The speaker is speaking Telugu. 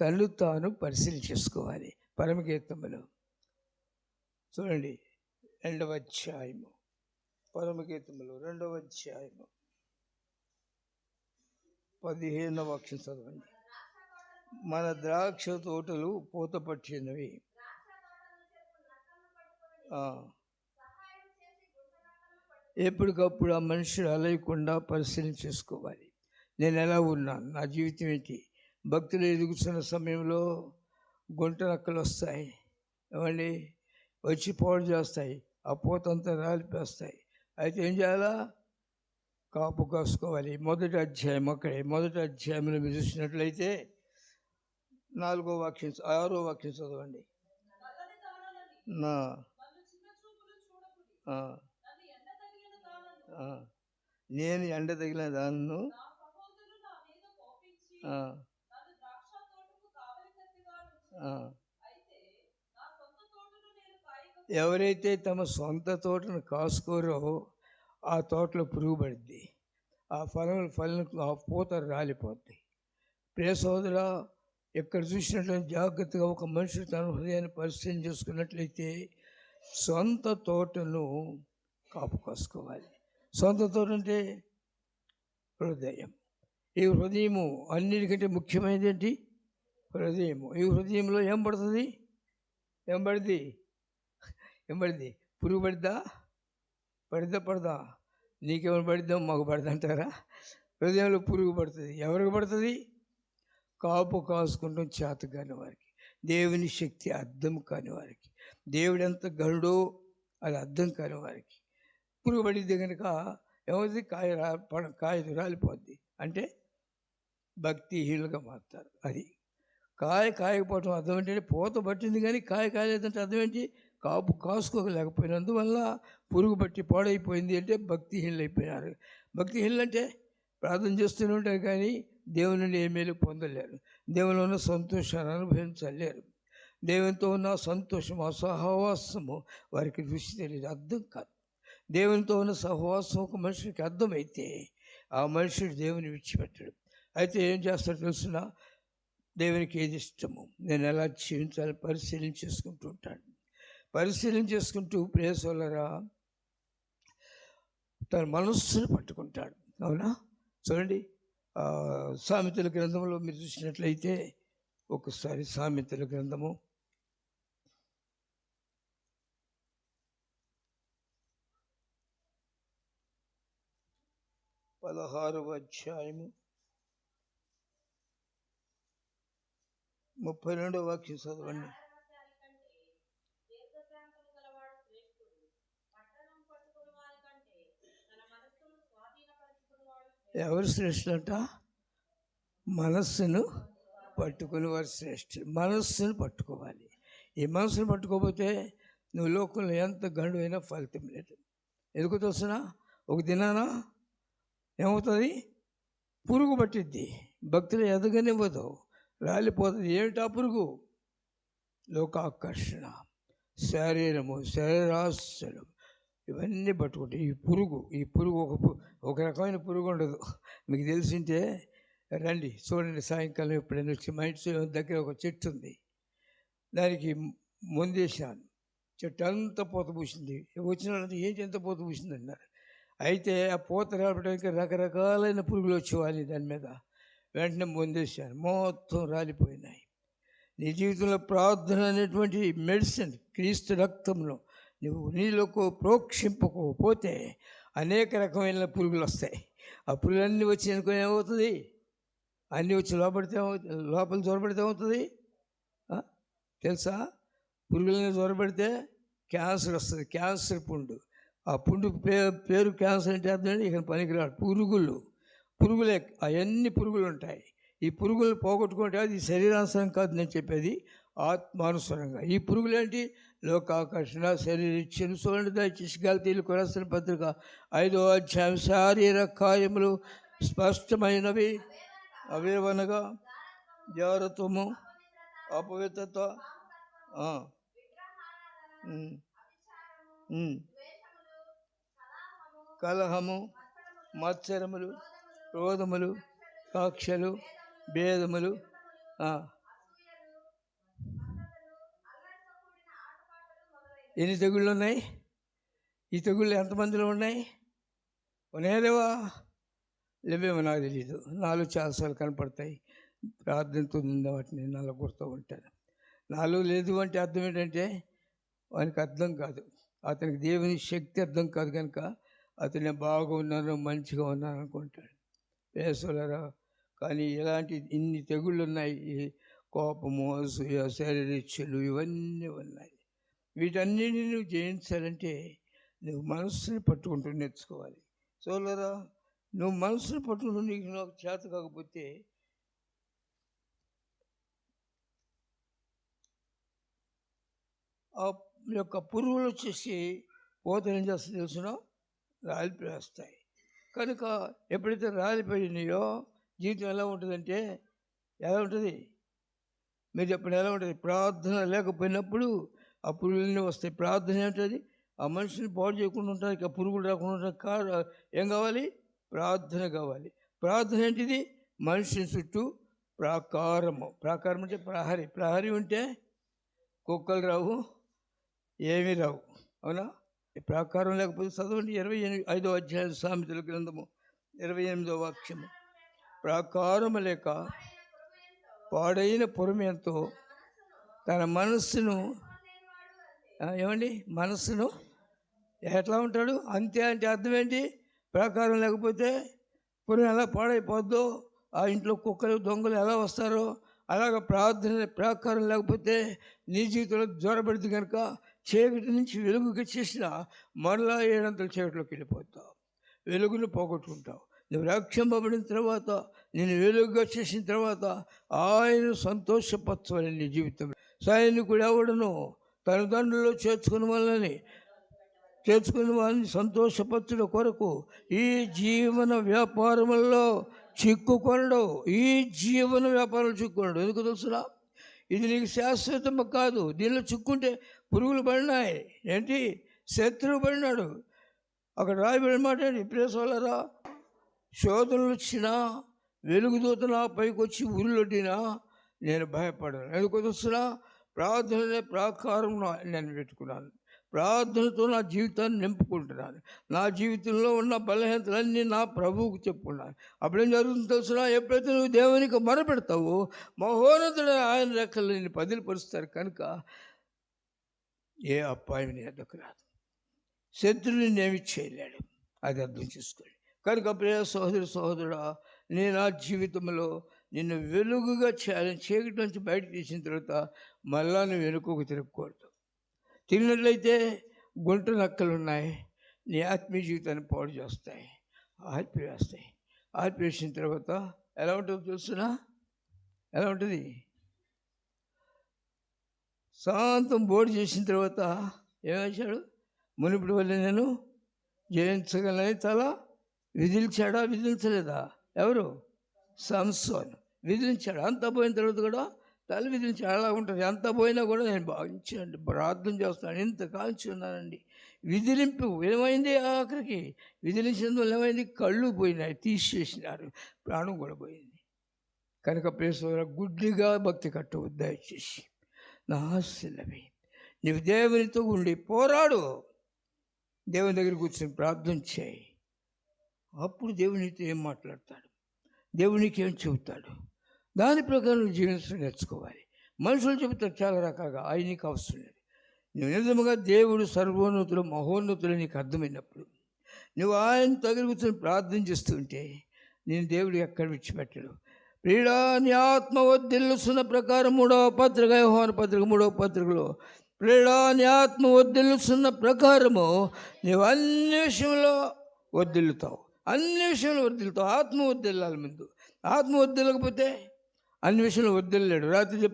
తను తాను పరిశీలన చేసుకోవాలి. పరమగీతములు చూడండి రెండవ అధ్యాయము. పరమగీతములు రెండవ అధ్యాయము. పదిహేనవ వాక్యం చదవండి. మన ద్రాక్ష తోటలు పూత పట్టినవి ఎప్పటికప్పుడు ఆ మనుషులు అలయకుండా పరిశీలన చేసుకోవాలి. నేను ఎలా ఉన్నాను? నా జీవితం ఏంటి? భక్తులు ఎదుగుతున్న సమయంలో గుంట నక్కలు వస్తాయి ఏమండి వచ్చి పాడు చేస్తాయి. ఆ పూతంతా రాలిపేస్తాయి. అయితే ఏం చేయాలా? కాపు కాసుకోవాలి. మొదటి అధ్యాయం అక్కడే. మొదటి అధ్యాయంలో మీరు చూసినట్లయితే నాలుగో వాక్యం ఆరో వాక్యం చదవండి. నా. నేను ఎండ తగిలిన దాన్ని నా సహోదరులు నా మీద కోపించి ఆ, నన్ను ద్రాక్ష తోటకు కావలి కత్తిగా ఆ. అయితే నా సొంత తోటను నేను కాయక ఎవరైతే తమ సొంత తోటను కాసుకోరో ఆ తోటలో పురుగు పడుద్ది. ఆ ఫలం ఫలం ఆ పూత రాలిపోద్ది. ప్రియ సోదర ఎక్కడ చూసినట్లయితే జాగ్రత్తగా ఒక మనిషి తన హృదయాన్ని పరిశీలన చేసుకున్నట్లయితే సొంత తోటను కాపు కాసుకోవాలి. సొంత తోట అంటే హృదయం. ఈ హృదయము అన్నిటికంటే ముఖ్యమైనది ఏంటి? హృదయము. ఈ హృదయంలో ఏం పడుతుంది? ఏం పడింది ఏం పడింది పురుగు పడిద్దా? పడిద్దా పడదా? నీకేమైనా పడిద్దాం? మాకు పడదంటారా హృదయంలో పురుగు పడుతుంది. ఎవరికి పడుతుంది? కాపు కాసుకుంటాం చేత కాని వారికి. దేవుని శక్తి అర్థం కాని వారికి. దేవుడు ఎంత గరుడో అది అర్థం కాని వారికి. పురుగు పడిద్ది కనుక ఏమవుతుంది? కాయ రా కాయ రాలిపోద్ది. అంటే భక్తిహీనులుగా మారుతారు. అది కాయ కాయకపోవటం అర్థం ఏంటంటే పూత పట్టింది కానీ కాయ కాయలేదంటే అర్థం ఏంటి? కాపు కాసుకోలేకపోయినందువల్ల పురుగు పట్టి పాడైపోయింది అంటే భక్తిహీనులు అయిపోయినారు భక్తిహీనులు అంటే ప్రార్థన చేస్తూనే ఉంటారు కానీ దేవుని నుండి ఏ మేలు పొందలేరు. దేవుని ఉన్న సంతోషాన్ని అనుభవించలేరు. దేవునితో ఉన్న సంతోషం ఆ సహవాసము వారికి రుచి తెలియదు అర్థం కాదు. దేవునితో ఉన్న సహవాసం ఒక మనిషికి అర్థమైతే ఆ మనుషుడు దేవుని విడిచిపెట్టడు. అయితే ఏం చేస్తాడో తెలుసిన? దేవునికి ఏది ఇష్టము నేను ఎలా జీవించాలి పరిశీలన చేసుకుంటూ ఉంటాను. పరిశీలన చేసుకుంటూ ప్రేసోలరా తన మనస్సును పట్టుకుంటాడు. అవునా? చూడండి సామెతల గ్రంథంలో మీరు చూసినట్లయితే ఒకసారి సామెతల గ్రంథము. పదహారవ అధ్యాయము ముప్పై రెండవ వాక్యం చదవండి పరాక్రమశాలి కంటే దీర్ఘశాంతము గలవాడు శ్రేష్ఠుడు పట్టణం పట్టుకుని వారి ముప్పై రెండో వాక్యం చదవండి. ఎవరు శ్రేష్ఠులంట? మనస్సును పట్టుకుని వారు శ్రేష్ఠులు. మనస్సును పట్టుకోవాలి. ఈ మనస్సును పట్టుకోకపోతే నువ్వు లోకంలో ఎంత గండు అయినా ఫలితం లేదు. ఎందుకు తెలుసిన? ఒక దినాన ఏమవుతుంది? పురుగు పట్టిద్ది. భక్తులు ఎదగనివ్వదు. రాలిపోతుంది. ఏమిటా పురుగు? లోకాకర్షణ శరీరము శరీరాశలు ఇవన్నీ పట్టుకుంటాయి ఈ పురుగు ఈ పురుగు ఒక ఒక రకమైన పురుగు ఉండదు. మీకు తెలిసింటే రండి చూడండి సాయంకాలం ఎప్పుడైనా వచ్చి మా ఇంటి దగ్గర ఒక చెట్టు ఉంది. దానికి ముందేశాను. చెట్టు అంతా పూత పూసింది. వచ్చిన వాళ్ళంతా ఏంటి ఎంత పూత పూసింది అన్నారు. అయితే ఆ పూత రావడానికి రకరకాలైన పురుగులు వచ్చేవాళ్ళు దాని మీద. వెంటనే ముందేశాను. మొత్తం రాలిపోయినాయి. నీ జీవితంలో ప్రార్థన అనేటువంటి మెడిసిన్ క్రీస్తు రక్తంలో నువ్వు నీలోకి ప్రోక్షింపకపోతే అనేక రకమైన పురుగులు వస్తాయి. ఆ పురుగులన్నీ వచ్చి అనుకో ఏమవుతుంది? అన్నీ వచ్చి లోపడితే లోపల జ్వరపడితే ఏమవుతుంది? తెలుసా? పురుగులని జ్వరపడితే క్యాన్సర్ వస్తుంది. క్యాన్సర్ పుండు. ఆ పుండు పేరు పేరు క్యాన్సర్ అంటే అర్థం ఇక పనికిరాడు పురుగులు. పురుగులే అవన్నీ పురుగులు ఉంటాయి. ఈ పురుగులు పోగొట్టుకుంటే అది శరీరానుసరం కాదు నేను చెప్పేది ఆత్మానుసరంగా. ఈ పురుగులేంటి? లోకాకర్షణ శరీరిచ్చను చూడండి దయచేసి గల్తీలు కొరసిన పత్రిక ఐదో అధ్యాయం శారీరక కార్యములు స్పష్టమైనవి. అవేవనగా? జాగ్రత్తము అపవిత్రత కలహము మత్సరములు రోధములు కాక్షలు భేదములు ఎన్ని తెగుళ్ళు ఉన్నాయి? ఈ తెగుళ్ళు ఎంతమందిలో ఉన్నాయి? ఉన్నాయలేవా లేవేమో నాకు తెలియదు నాలుగు చాలాసార్లు కనపడతాయి. ప్రార్థనతో ఉందా వాటిని నల్లకూరుతో ఉంటాడు నాలుగు లేదు అంటే అర్థం ఏంటంటే వానికి అర్థం కాదు. అతనికి దేవుని శక్తి అర్థం కాదు కనుక అతనే బాగున్నాను మంచిగా ఉన్నాను అనుకుంటాడు. వేసులరా. కానీ ఇలాంటి ఇన్ని తెగుళ్ళు ఉన్నాయి ఈ కోపము అసూయ శరీరిచ్చలు ఇవన్నీ ఉన్నాయి. వీటన్నిటిని నువ్వు జయించాలంటే నువ్వు మనసుని పట్టుకుంటూ నేర్చుకోవాలి. సోలరా నువ్వు మనసుని పట్టుకుంటూ నీకు నాకు చేత కాకపోతే ఆ యొక్క పురుగులు వచ్చేసి పోతలు ఏం చేస్తుంది తెలుసిన? రాలిపోయేస్తాయి. కనుక ఎప్పుడైతే రాలిపోయినాయో జీవితం ఎలా ఉంటుందంటే ఎలా ఉంటుంది? మీరు చెప్పండి ఎలా ఉంటుంది? ప్రార్థన లేకపోయినప్పుడు ఆ పురుగులన్నీ వస్తాయి. ప్రార్థన ఏంటది ఆ మనిషిని పాడు చేయకుండా ఉంటుంది ఆ పురుగులు రాకుండా ఉండడానికి కా- ఏం కావాలి? ప్రార్థన కావాలి. ప్రార్థన ఏంటిది? మనిషిని చుట్టూ ప్రాకారము. ప్రాకారం అంటే ప్రహరీ. ప్రహరీ ఉంటే కుక్కలు రావు ఏమీ రావు. అవునా? ప్రాకారం లేకపోతే చదవండి. ఇరవై ఎనిమిది ఐదో అధ్యాయం సామెతల గ్రంథము ఇరవై ఎనిమిదో వాక్యము. ప్రాకారము లేక పాడైన పురమేంతో తన మనస్సును ఏమండి? మనస్సును ఎట్లా ఉంటాడు? అంతే అంటే అర్థం ఏంటి? ప్రాకారం లేకపోతే పురం ఎలా పాడైపోద్దో ఆ ఇంట్లో కుక్కలు దొంగలు ఎలా వస్తారో అలాగ ప్రార్థన ప్రాకారం లేకపోతే నీ జీవితంలో జ్వరపడింది కనుక చీకటి నుంచి వెలుగుకి చేసిన మరలా ఏడంతలు చీకటిలోకి వెళ్ళిపోతావు. వెలుగును పోగొట్టుకుంటావు. నువ్వు రక్షింపబడిన తర్వాత నేను వెలుగుగా చేసిన తర్వాత ఆయన సంతోషపరచవని నీ జీవితం సైనికుడు ఎవడను తన చేర్చుకుని చేర్చుకున్న వాళ్ళని చేర్చుకుని వాళ్ళని సంతోషపరచడం కొరకు ఈ జీవన వ్యాపారములలో చిక్కుకొనడు. ఈ జీవన వ్యాపారంలో చిక్కుకొనడు. ఎందుకు తెలుసురా? ఇది నీకు శాశ్వతం కాదు. దీనిలో చిక్కుంటే పురుగులు పడినాయి. ఏంటి? శత్రువు పడినాడు. అక్కడ రాయబడిన మాట ఏంటి? వాళ్ళరా శోధనలు వచ్చినా వెలుగుదూత నా పైకి వచ్చి ఉరులొడ్డినా నేను భయపడను. ఎందుకు వస్తున్నా? ప్రార్థన ప్రాకారం నేను పెట్టుకున్నాను. ప్రార్థనతో నా జీవితాన్ని నింపుకుంటున్నాను. నా జీవితంలో ఉన్న బలహీనతలన్నీ నా ప్రభువుకు చెప్పుకున్నాను. అప్పుడేం జరుగుతుంది తెలుసునా ఎప్పుడైతే నువ్వు దేవునికి మొరపెడతావో మహోన్నతుడు ఆయన రెక్కలు నేను పదిలిపరుస్తారు కనుక ఏ అప్పాయి నీ ఎద్దకు రాదు. శత్రుని ఏమి చేయలేడు. అది అర్థం చేసుకోండి. కనుక ప్రియ సహోదరు సహోదరుడా నేను నా జీవితంలో నిన్ను వెలుగుగా చేయాలని చీకటి నుంచి బయట తీసిన తర్వాత మళ్ళా నువ్వు వెనుకకు తిరగకూడదు. తిరిగినట్లయితే గుంట నక్కలు ఉన్నాయి నీ ఆత్మీయ జీవితాన్ని పాడు చేస్తాయి. ఆర్పివేస్తాయి ఆర్పివేసిన తర్వాత ఎలా ఉంటుందో చూస్తున్నా? ఎలా ఉంటుంది? శాంతం బోర్డు చేసిన తర్వాత ఏమేశాడు మునిపటి వల్ల నేను జయించగలని తల విధిల్చాడా విధించలేదా ఎవరు? సంసోన్ విధించాడు అంత పోయిన తర్వాత కూడా తల్లి విధించాడు అలా ఉంటుంది. ఎంత పోయినా కూడా నేను భావించండి ప్రార్థన చేస్తున్నాను. ఇంత కాల్చి ఉన్నానండి. విదిలింపు ఏమైంది ఆఖరికి. విదిలించినందువల్ల ఏమైంది కళ్ళు పోయినాయి. తీసేసినారు. ప్రాణం కూడా పోయింది. కనుక ప్రేస గుడ్డిగా భక్తి కట్టవద్దు దయచేసి. నా ఆశలవి నీవు దేవునితో ఉండి పోరాడు. దేవుని దగ్గర కూర్చొని ప్రార్థన చేయి. అప్పుడు దేవునితో ఏం మాట్లాడతాడు? దేవునికి ఏం చెబుతాడు? దాని ప్రకారం జీవించడం నేర్చుకోవాలి. మనుషులు చెబుతారు చాలా రకాలుగా ఆయన నీకు అవసరం లేదు. నువ్వు నిజముగా దేవుడు సర్వోన్నతుడు మహోన్నతుడు నీకు అర్థమైనప్పుడు నువ్వు ఆయన తగిలి కూర్చొని ప్రార్థన చేస్తుంటే నేను దేవుడు ఎక్కడ విడిచిపెట్టడు. ప్రియుడా నీ ఆత్మ వద్దిల్లుస్తున్న ప్రకారం మూడవ పత్రిక యోహాన పత్రిక మూడవ పత్రికలో ప్రియుడా నీ ఆత్మ వద్దిల్లుస్తున్న ప్రకారము నీవు అన్ని విషయంలో వద్దిల్లుతావు అన్ని విషయంలో వద్దిల్లుతావు ఆత్మ వద్దిల్లాలి ముందు. ఆత్మ వద్దిల్లకపోతే అన్ని విషయంలో వద్దిల్లాడు రాత్రి చెప్పి